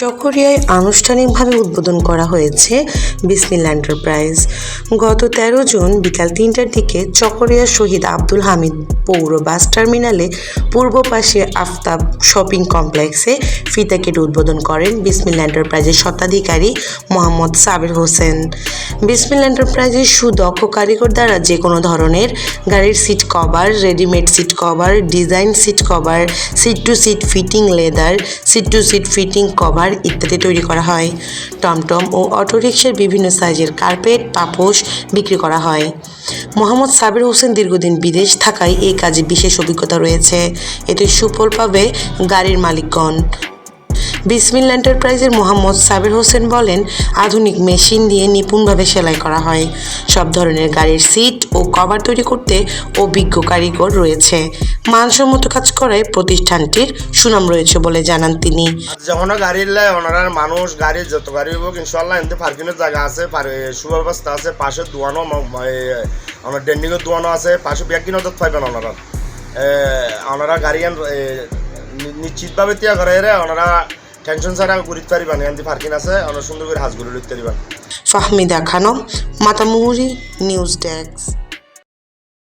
চকরিয়ায় আনুষ্ঠানিকভাবে উদ্বোধন করা হয়েছে বিসমিল্লা এন্টারপ্রাইজ। গত তেরো জুন বিকাল তিনটার দিকে চকরিয়া শহীদ আব্দুল হামিদ পৌর বাস টার্মিনালে পূর্ব পাশে আফতাব শপিং কমপ্লেক্সে ফিতা কেটে উদ্বোধন করেন বিসমিল্লা এন্টারপ্রাইজের স্বত্বাধিকারী মোহাম্মদ সাবির হোসেন। বিসমিল্লা এন্টারপ্রাইজের সুদক্ষ কারিগর দ্বারা যে কোনো ধরনের গাড়ির seat cover, readymade seat cover, design seat cover, seat to seat fitting leather, seat to seat fitting cover ইত্যাদি তৈরি করা হয়। টমটম ও অটোরিকশার বিভিন্ন সাইজের কার্পেট, পাপোশ বিক্রি করা হয়। মোহাম্মদ সাবির হোসেন দীর্ঘদিন বিদেশ থাকায় এই কাজে বিশেষ অভিজ্ঞতা রয়েছে। এতে সুফল পাবে গাড়ির মালিকগণ। বিসমিল এন্টারপ্রাইজের মোহাম্মদ সাবির হোসেন বলেন, আধুনিক মেশিন দিয়ে নিপুণভাবে সেলাই করা হয়। সব ধরনের গাড়ির সিট ও কভার তৈরি করতে অভিজ্ঞ কারিগর রয়েছে। মানসম্মত কাজ করায় প্রতিষ্ঠানটির সুনাম রয়েছে বলে জানান তিনি। যখন গাড়ি লাই ওনার মানুষ, গাড়ি যত গাড়ি হইব ইনশাল্লাহ এমনি পার্কিংয়ের জায়গা আছে সুব্যবস্থা আছে, পাশে দোয়ানো আমার ডেন্ডিংয়ের দোয়ানো আছে, পাশে ব্যাগ কিনে পাইবেন ওনারা। ওনারা গাড়ি নিশ্চিতভাবে তিয়া করে ওনারা টেনশন ছাড়া ঘুরিতে না, এমনি পার্কিং আছে আমরা সুন্দর করে হাজগুলো লিখতে পারিবেন ফাহমিদা খানম মাতামুহুরি নিউজ ডেস্ক